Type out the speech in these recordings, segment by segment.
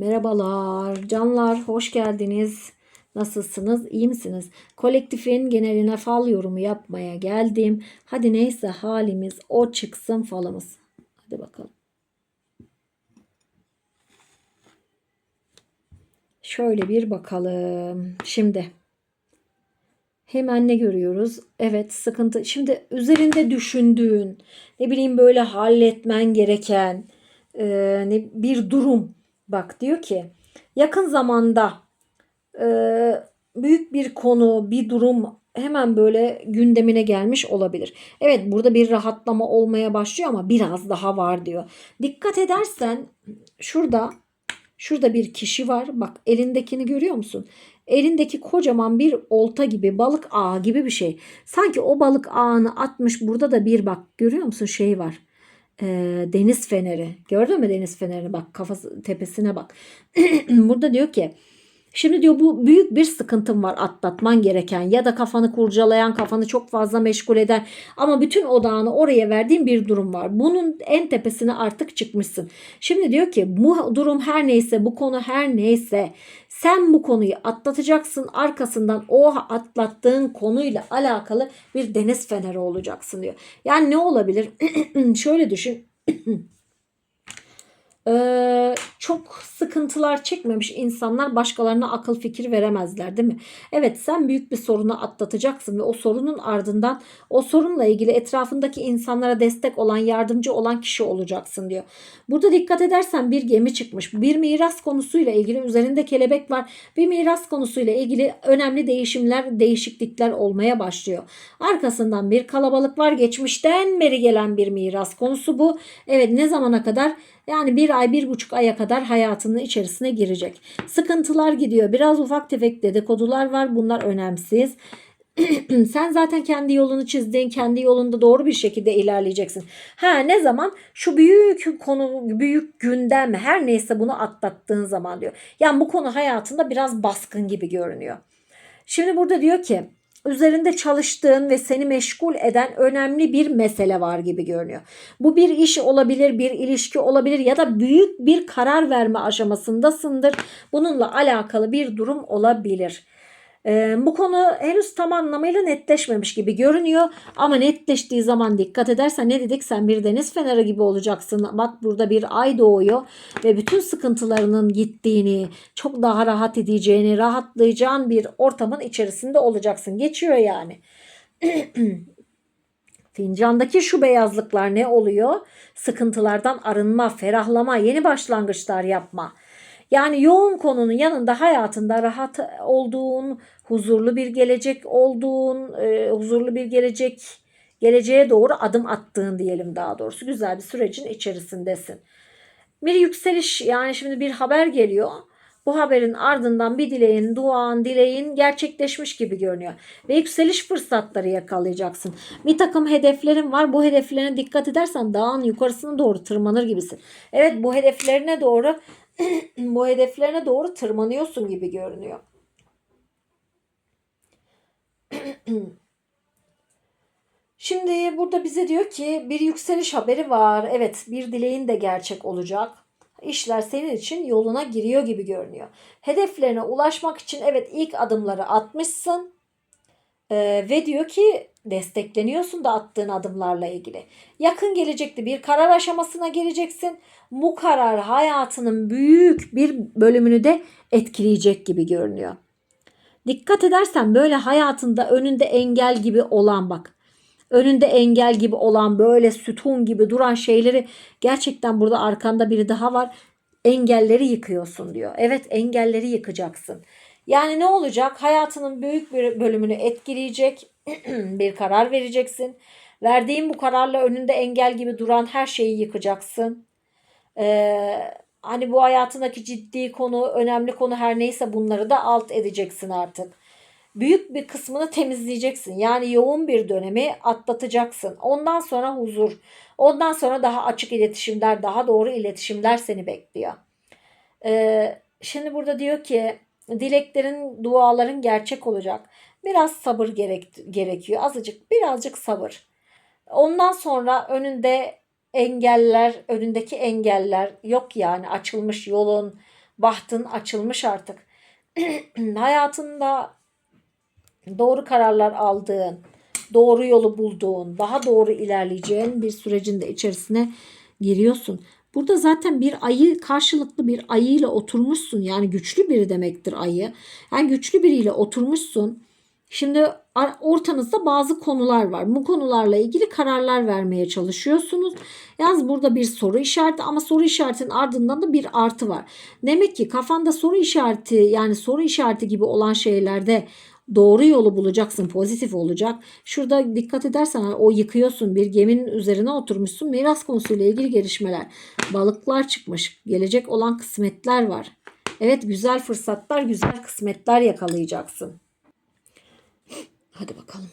Merhabalar canlar hoş geldiniz. Nasılsınız? İyi misiniz? Kolektifin geneline fal yorumu yapmaya geldim. Hadi neyse halimiz o çıksın falımız. Hadi bakalım. Şöyle bir bakalım. Şimdi hemen ne görüyoruz? Evet sıkıntı. Şimdi üzerinde düşündüğün ne bileyim böyle halletmen gereken e, ne, bir durum. Bak diyor ki yakın zamanda e, büyük bir konu, bir durum hemen böyle gündemine gelmiş olabilir. Evet burada bir rahatlama olmaya başlıyor ama biraz daha var diyor. Dikkat edersen şurada şurada bir kişi var. Bak elindekini görüyor musun? Elindeki kocaman bir olta gibi balık ağı gibi bir şey. Sanki o balık ağını atmış burada da bir bak görüyor musun şey var e, deniz feneri. Gördün mü deniz fenerini? Bak kafası tepesine bak. Burada diyor ki Şimdi diyor bu büyük bir sıkıntım var atlatman gereken ya da kafanı kurcalayan, kafanı çok fazla meşgul eden ama bütün odağını oraya verdiğin bir durum var. Bunun en tepesine artık çıkmışsın. Şimdi diyor ki bu durum her neyse, bu konu her neyse sen bu konuyu atlatacaksın. Arkasından o atlattığın konuyla alakalı bir deniz feneri olacaksın diyor. Yani ne olabilir? Şöyle düşün. Ee, çok sıkıntılar çekmemiş insanlar başkalarına akıl fikir veremezler değil mi? Evet sen büyük bir sorunu atlatacaksın ve o sorunun ardından o sorunla ilgili etrafındaki insanlara destek olan yardımcı olan kişi olacaksın diyor. Burada dikkat edersen bir gemi çıkmış. Bir miras konusuyla ilgili üzerinde kelebek var. Bir miras konusuyla ilgili önemli değişimler, değişiklikler olmaya başlıyor. Arkasından bir kalabalık var. Geçmişten beri gelen bir miras konusu bu. Evet ne zamana kadar? Yani bir ay, bir buçuk aya kadar hayatının içerisine girecek. Sıkıntılar gidiyor. Biraz ufak tefek dedikodular var. Bunlar önemsiz. Sen zaten kendi yolunu çizdin, kendi yolunda doğru bir şekilde ilerleyeceksin. Ha ne zaman? Şu büyük konu, büyük gündem her neyse bunu atlattığın zaman diyor. Yani bu konu hayatında biraz baskın gibi görünüyor. Şimdi burada diyor ki üzerinde çalıştığın ve seni meşgul eden önemli bir mesele var gibi görünüyor. Bu bir iş olabilir, bir ilişki olabilir ya da büyük bir karar verme aşamasındasındır. Bununla alakalı bir durum olabilir. Ee, bu konu henüz tam anlamıyla netleşmemiş gibi görünüyor ama netleştiği zaman dikkat edersen ne dedik sen bir deniz feneri gibi olacaksın. Bak burada bir ay doğuyor ve bütün sıkıntılarının gittiğini, çok daha rahat edeceğini, rahatlayacağın bir ortamın içerisinde olacaksın. Geçiyor yani. Fincandaki şu beyazlıklar ne oluyor? Sıkıntılardan arınma, ferahlama, yeni başlangıçlar yapma. Yani yoğun konunun yanında hayatında rahat olduğun, huzurlu bir gelecek olduğun, e, huzurlu bir gelecek, geleceğe doğru adım attığın diyelim daha doğrusu. Güzel bir sürecin içerisindesin. Bir yükseliş yani şimdi bir haber geliyor. Bu haberin ardından bir dileğin, duan, dileğin gerçekleşmiş gibi görünüyor. Ve yükseliş fırsatları yakalayacaksın. Bir takım hedeflerin var. Bu hedeflerine dikkat edersen dağın yukarısına doğru tırmanır gibisin. Evet bu hedeflerine doğru bu hedeflerine doğru tırmanıyorsun gibi görünüyor. Şimdi burada bize diyor ki bir yükseliş haberi var. Evet bir dileğin de gerçek olacak. İşler senin için yoluna giriyor gibi görünüyor. Hedeflerine ulaşmak için evet ilk adımları atmışsın. Ee, ve diyor ki destekleniyorsun da attığın adımlarla ilgili. Yakın gelecekte bir karar aşamasına geleceksin. Bu karar hayatının büyük bir bölümünü de etkileyecek gibi görünüyor. Dikkat edersen böyle hayatında önünde engel gibi olan bak. Önünde engel gibi olan böyle sütun gibi duran şeyleri gerçekten burada arkanda biri daha var. Engelleri yıkıyorsun diyor. Evet engelleri yıkacaksın. Yani ne olacak? Hayatının büyük bir bölümünü etkileyecek bir karar vereceksin. Verdiğin bu kararla önünde engel gibi duran her şeyi yıkacaksın. Ee, hani bu hayatındaki ciddi konu, önemli konu her neyse bunları da alt edeceksin artık. Büyük bir kısmını temizleyeceksin. Yani yoğun bir dönemi atlatacaksın. Ondan sonra huzur. Ondan sonra daha açık iletişimler, daha doğru iletişimler seni bekliyor. Ee, şimdi burada diyor ki dileklerin, duaların gerçek olacak. Biraz sabır gerek, gerekiyor. Azıcık, birazcık sabır. Ondan sonra önünde engeller, önündeki engeller yok yani açılmış yolun, bahtın açılmış artık. Hayatında doğru kararlar aldığın, doğru yolu bulduğun, daha doğru ilerleyeceğin bir sürecin de içerisine giriyorsun. Burada zaten bir ayı karşılıklı bir ayıyla oturmuşsun. Yani güçlü biri demektir ayı. Yani güçlü biriyle oturmuşsun. Şimdi ortanızda bazı konular var. Bu konularla ilgili kararlar vermeye çalışıyorsunuz. Yalnız burada bir soru işareti ama soru işaretinin ardından da bir artı var. Demek ki kafanda soru işareti yani soru işareti gibi olan şeylerde doğru yolu bulacaksın. Pozitif olacak. Şurada dikkat edersen hani o yıkıyorsun bir geminin üzerine oturmuşsun. Miras konusuyla ilgili gelişmeler. Balıklar çıkmış. Gelecek olan kısmetler var. Evet güzel fırsatlar, güzel kısmetler yakalayacaksın. Hadi bakalım.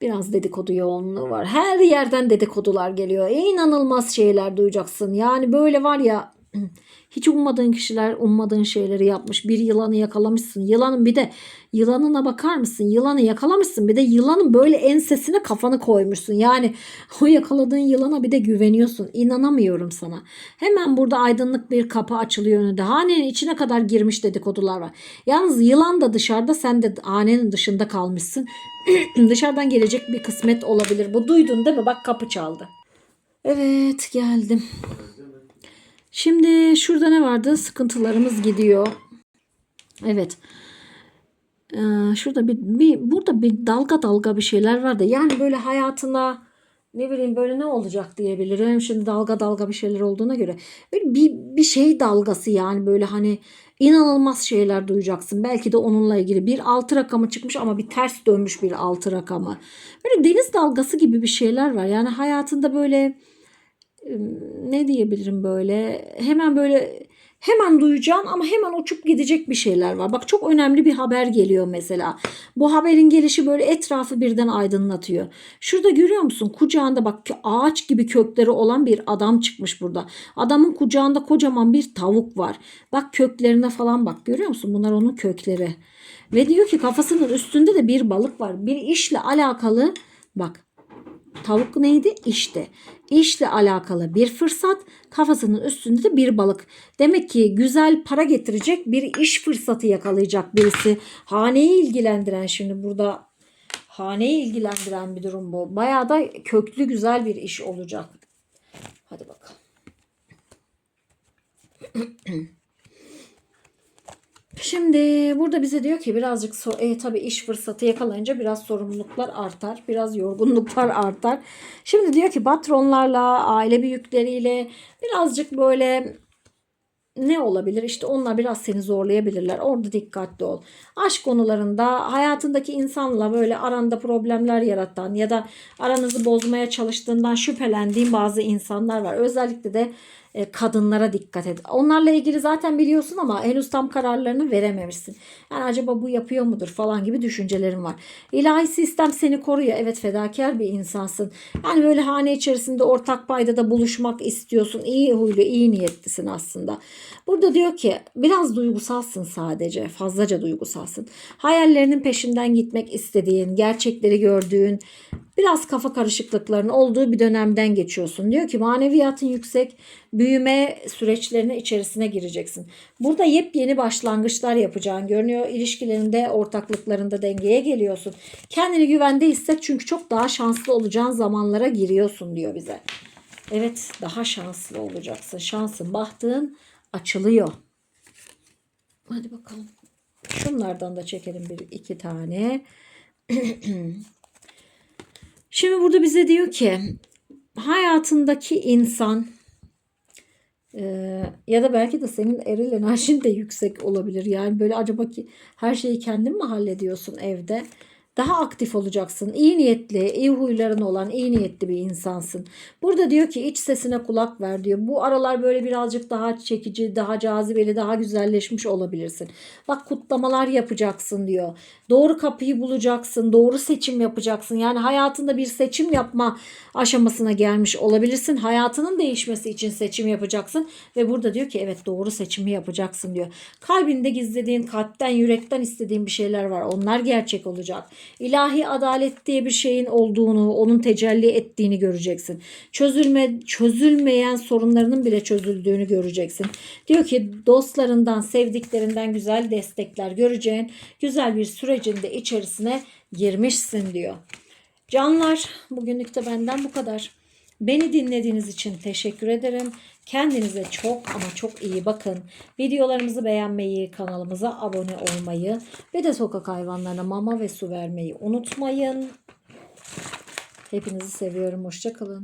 Biraz dedikodu yoğunluğu var. Her yerden dedikodular geliyor. İnanılmaz şeyler duyacaksın. Yani böyle var ya hiç ummadığın kişiler ummadığın şeyleri yapmış. Bir yılanı yakalamışsın. Yılanın bir de yılanına bakar mısın? Yılanı yakalamışsın. Bir de yılanın böyle ensesine kafanı koymuşsun. Yani o yakaladığın yılana bir de güveniyorsun. İnanamıyorum sana. Hemen burada aydınlık bir kapı açılıyor önünde. Hanenin içine kadar girmiş dedikodular var. Yalnız yılan da dışarıda sen de hanenin dışında kalmışsın. Dışarıdan gelecek bir kısmet olabilir. Bu duydun değil mi? Bak kapı çaldı. Evet geldim. Şimdi şurada ne vardı? Sıkıntılarımız gidiyor. Evet. Ee, şurada bir, bir burada bir dalga dalga bir şeyler vardı. Yani böyle hayatına ne bileyim böyle ne olacak diyebilirim. Şimdi dalga dalga bir şeyler olduğuna göre. Böyle bir, bir şey dalgası yani böyle hani inanılmaz şeyler duyacaksın. Belki de onunla ilgili bir altı rakamı çıkmış ama bir ters dönmüş bir altı rakamı. Böyle deniz dalgası gibi bir şeyler var. Yani hayatında böyle ne diyebilirim böyle hemen böyle hemen duyacağın ama hemen uçup gidecek bir şeyler var. Bak çok önemli bir haber geliyor mesela. Bu haberin gelişi böyle etrafı birden aydınlatıyor. Şurada görüyor musun? Kucağında bak ağaç gibi kökleri olan bir adam çıkmış burada. Adamın kucağında kocaman bir tavuk var. Bak köklerine falan bak görüyor musun? Bunlar onun kökleri. Ve diyor ki kafasının üstünde de bir balık var. Bir işle alakalı bak Tavuk neydi? İşte. İşle alakalı bir fırsat, kafasının üstünde de bir balık. Demek ki güzel para getirecek bir iş fırsatı yakalayacak birisi. Haneyi ilgilendiren şimdi burada haneyi ilgilendiren bir durum bu. Bayağı da köklü güzel bir iş olacak. Hadi bakalım. Şimdi burada bize diyor ki birazcık so e, tabii iş fırsatı yakalayınca biraz sorumluluklar artar. Biraz yorgunluklar artar. Şimdi diyor ki patronlarla, aile büyükleriyle birazcık böyle ne olabilir? İşte onlar biraz seni zorlayabilirler. Orada dikkatli ol. Aşk konularında hayatındaki insanla böyle aranda problemler yaratan ya da aranızı bozmaya çalıştığından şüphelendiğin bazı insanlar var. Özellikle de kadınlara dikkat et. Onlarla ilgili zaten biliyorsun ama henüz tam kararlarını verememişsin. Yani acaba bu yapıyor mudur falan gibi düşüncelerin var. İlahi sistem seni koruyor. Evet fedakar bir insansın. Yani böyle hane içerisinde ortak paydada buluşmak istiyorsun. İyi huylu, iyi niyetlisin aslında. Burada diyor ki biraz duygusalsın sadece. Fazlaca duygusalsın. Hayallerinin peşinden gitmek istediğin, gerçekleri gördüğün, biraz kafa karışıklıklarının olduğu bir dönemden geçiyorsun. Diyor ki maneviyatın yüksek, büyüme süreçlerine içerisine gireceksin. Burada yepyeni başlangıçlar yapacağın görünüyor. İlişkilerinde, ortaklıklarında dengeye geliyorsun. Kendini güvende hisset çünkü çok daha şanslı olacağın zamanlara giriyorsun diyor bize. Evet daha şanslı olacaksın. Şansın, bahtın açılıyor. Hadi bakalım. Şunlardan da çekelim bir iki tane. Şimdi burada bize diyor ki hayatındaki insan e, ya da belki de senin eril enerjin de yüksek olabilir. Yani böyle acaba ki her şeyi kendin mi hallediyorsun evde? Daha aktif olacaksın. İyi niyetli, iyi huyların olan, iyi niyetli bir insansın. Burada diyor ki iç sesine kulak ver diyor. Bu aralar böyle birazcık daha çekici, daha cazibeli, daha güzelleşmiş olabilirsin. Bak kutlamalar yapacaksın diyor. Doğru kapıyı bulacaksın, doğru seçim yapacaksın. Yani hayatında bir seçim yapma aşamasına gelmiş olabilirsin. Hayatının değişmesi için seçim yapacaksın ve burada diyor ki evet doğru seçimi yapacaksın diyor. Kalbinde gizlediğin, kalpten, yürekten istediğin bir şeyler var. Onlar gerçek olacak. İlahi adalet diye bir şeyin olduğunu, onun tecelli ettiğini göreceksin. Çözülme çözülmeyen sorunlarının bile çözüldüğünü göreceksin. Diyor ki dostlarından, sevdiklerinden güzel destekler göreceğin güzel bir sürecin de içerisine girmişsin diyor. Canlar bugünlük de benden bu kadar. Beni dinlediğiniz için teşekkür ederim. Kendinize çok ama çok iyi bakın. Videolarımızı beğenmeyi, kanalımıza abone olmayı ve de sokak hayvanlarına mama ve su vermeyi unutmayın. Hepinizi seviyorum. Hoşçakalın.